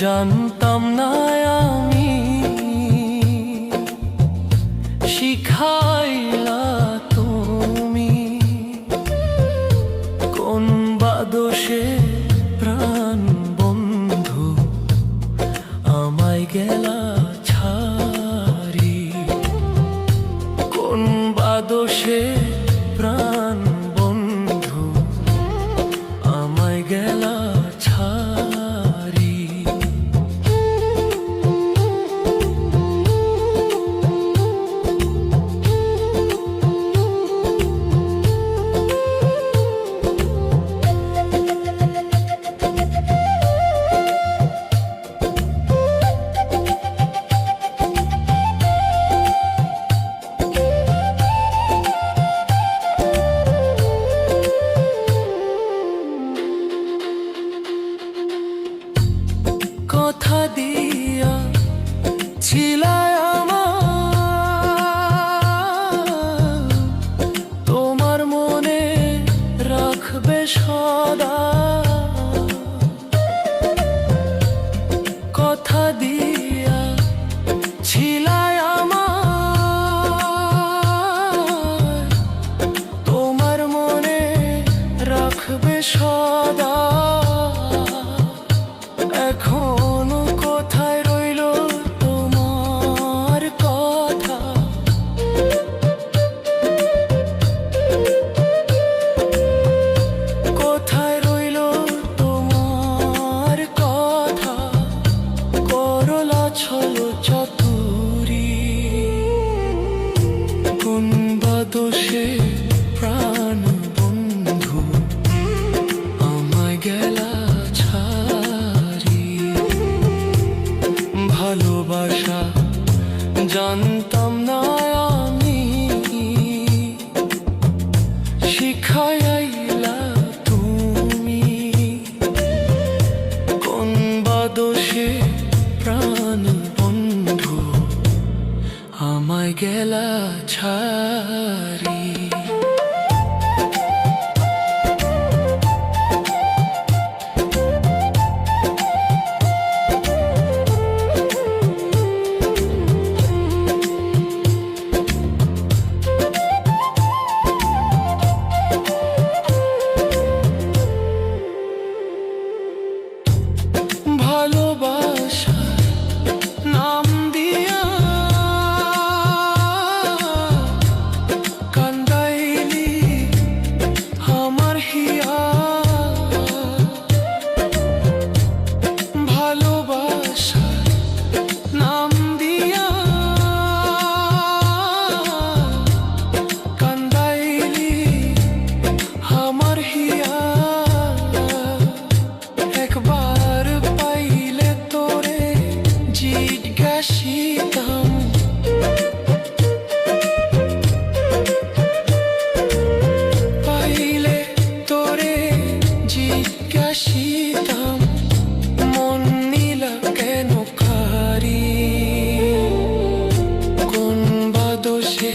জানতাম না আমি শিখাইলা আমায় গেলা ছাড়ি। ভালোবাসা জানতাম শিখাইলা আমায় গেলা ছাড়ি। জিজ্ঞাসিতাম পাইলে তোরে জিজ্ঞাসিতাম মন নীলা কেন কারি কোন বাদোষে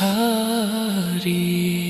হারিয়ে